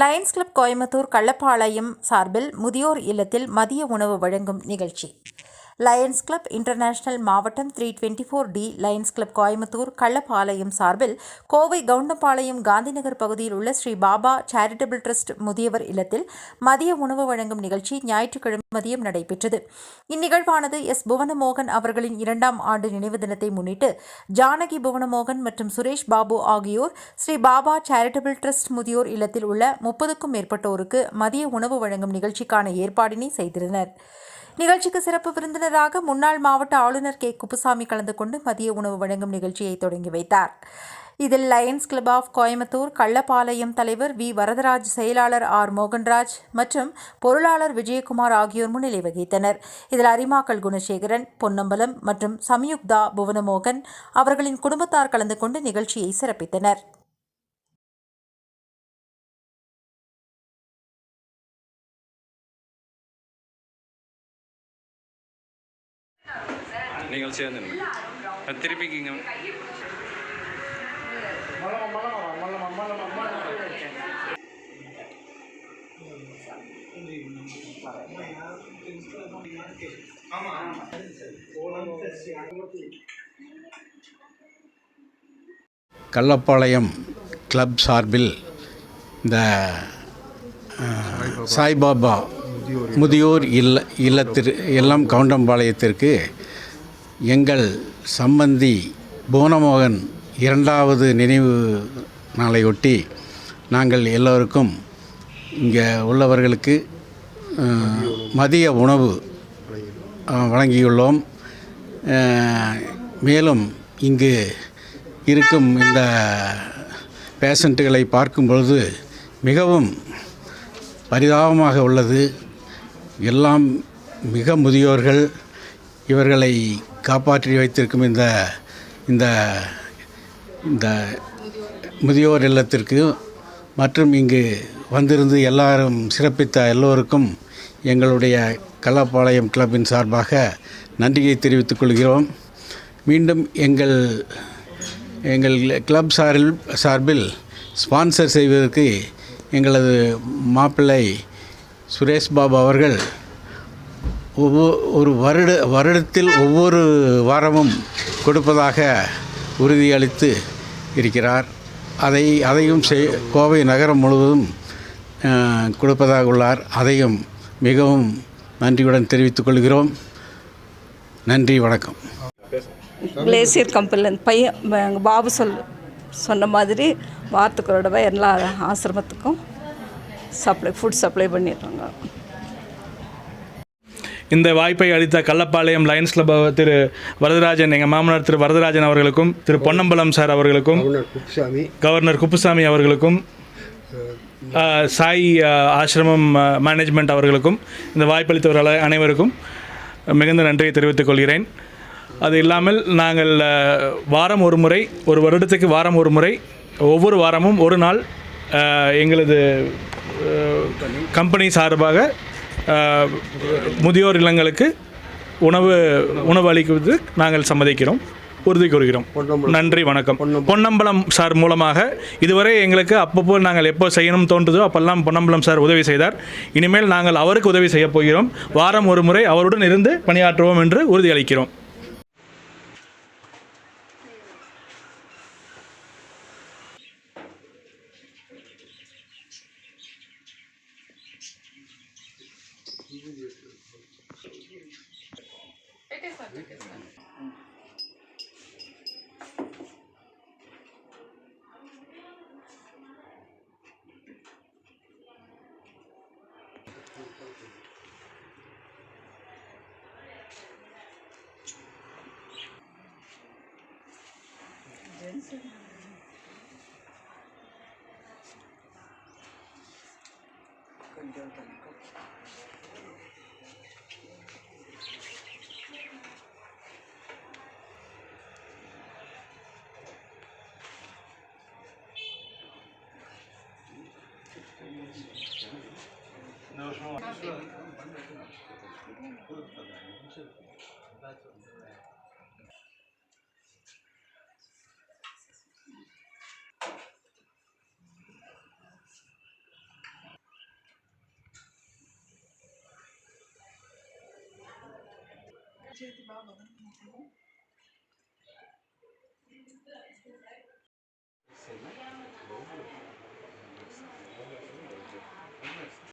Lions Club Coimbatore Kallapalayam சார்பில் முதியோர் இல்லத்தில் மதிய உணவு வழங்கும் நிகழ்ச்சி. லயன்ஸ் கிளப் இன்டர்நேஷனல் மாவட்டம் three twenty four D Lions Club Coimbatore Kallapalayam சார்பில் கோவை கவுண்டம்பாளையம் காந்திநகர் பகுதியில் உள்ள ஸ்ரீ பாபா சேரிட்டபிள் ட்ரஸ்ட் முதியவர் இல்லத்தில் மதிய உணவு வழங்கும் நிகழ்ச்சி ஞாயிற்றுக்கிழமை மதியம் நடைபெற்றது. இந்நிகழ்வானது எஸ். புவனமோகன் அவர்களின் இரண்டாம் ஆண்டு நினைவு தினத்தை முன்னிட்டு ஜானகி புவனமோகன் மற்றும் சுரேஷ் பாபு ஆகியோர் ஸ்ரீ பாபா சேரிட்டபிள் ட்ரஸ்ட் முதியோர் இல்லத்தில் உள்ள முப்பதுக்கும் மேற்பட்டோருக்கு மதிய உணவு வழங்கும் நிகழ்ச்சிக்கான ஏற்பாடினை செய்திருந்தனர். நிகழ்ச்சிக்கு சிறப்பு விருந்தினராக முன்னாள் மாவட்ட ஆளுநர் கே. குப்புசாமி கலந்து கொண்டு மதிய உணவு வழங்கும் நிகழ்ச்சியை தொடங்கி வைத்தார். இதில் Lions Club of Coimbatore Kallapalayam தலைவர் வி. வரதராஜ் செயலாளர் ஆர். மோகன்ராஜ் மற்றும் பொருளாளர் விஜயகுமார் ஆகியோர் முன்னிலை வகித்தனர். இதில் அரிமாக்கல் குணசேகரன் பொன்னம்பலம் மற்றும் சம்யுக்தா புவனமோகன் அவர்களின் குடும்பத்தார் கலந்து கொண்டு நிகழ்ச்சியை சிறப்பித்தனர். நீங்கள் சேர்ந்துருங்க. திருப்பிக்கிங்க கள்ளப்பாளையம் கிளப் சார்பில் இந்த சாய்பாபா முதியோர் இல்ல இல்லத்திற்கு இல்லம் கவுண்டம்பாளையத்திற்கு எங்கள் சம்பந்தி புவனமோகன் இரண்டாவது நினைவு நாளையொட்டி நாங்கள் எல்லோருக்கும் இங்கே உள்ளவர்களுக்கு மதிய உணவு வழங்கியுள்ளோம். மேலும் இங்கு இருக்கும் இந்த பேஷண்ட்டுகளை பார்க்கும் பொழுது மிகவும் பரிதாபமாக உள்ளது. எல்லாம் மிக முதியோர்கள். இவர்களை காப்பாற்றி வைத்திருக்கும் இந்த இந்த இந்த முதியோர் இல்லத்திற்கு மற்றும் இங்கு வந்திருந்து எல்லாரும் சிறப்பித்த எல்லோருக்கும் எங்களுடைய கள்ளப்பாளையம் கிளப்பின் சார்பாக நன்றியை தெரிவித்துக் கொள்கிறோம். மீண்டும் எங்கள் எங்கள் கிளப் சார்பில் சார்பில் ஸ்பான்சர் செய்வதற்கு எங்களது மாப்பிள்ளை சுரேஷ் பாபு அவர்கள் ஒவ்வொரு ஒரு வருட வருடத்தில் ஒவ்வொரு வாரமும் கொடுப்பதாக உறுதியளித்து இருக்கிறார். அதை அதையும் செய் கோவை நகரம் முழுவதும் கொடுப்பதாக உள்ளார். அதையும் மிகவும் நன்றியுடன் தெரிவித்துக் கொள்கிறோம். நன்றி வணக்கம். கிளேசியர் கம்பெனிலேருந்து பையன் எங்கள் பாபு சொல் சொன்ன மாதிரி வாரத்துக்கு ஒரு எல்லா ஆசிரமத்துக்கும் சப்ளை ஃபுட் சப்ளை பண்ணிடுறாங்க. இந்த வாய்ப்பை அளித்த கள்ளப்பாளையம் லயன்ஸ் கிளப் திரு வரதராஜன் எங்கள் மாமனார் திரு வரதராஜன் அவர்களுக்கும் திரு பொன்னம்பலம் சார் அவர்களுக்கும் கவர்னர் குப்புசாமி. அவர்களுக்கும் சாய் ஆசிரமம் மேனேஜ்மெண்ட் அவர்களுக்கும் இந்த வாய்ப்பளித்தவர்கள் அனை- அனைவருக்கும் மிகுந்த நன்றியை தெரிவித்துக் கொள்கிறேன். அது இல்லாமல் நாங்கள் வாரம் ஒரு முறை ஒரு வருடத்துக்கு வாரம் ஒரு முறை ஒவ்வொரு வாரமும் ஒரு நாள் எங்களது கம்பெனி சார்பாக முதியோர் இல்லங்களுக்கு உணவு உணவு அளிக்குவது நாங்கள் சம்மதிக்கிறோம் உறுதி கூறுகிறோம். நன்றி வணக்கம். பொன்னம்பலம். சார் மூலமாக இதுவரை எங்களுக்கு அப்பப்போ நாங்கள் எப்போ செய்யணும் தோன்றுதோ அப்பெல்லாம் பொன்னம்பலம் சார் உதவி செய்தார். இனிமேல் நாங்கள் அவருக்கு உதவி செய்ய போகிறோம். வாரம் ஒரு முறை அவருடன் இருந்து பணியாற்றுவோம் என்று உறுதியளிக்கிறோம். 没得事，没得事，嗯。人生啊，更加成功。logement. C'est bon.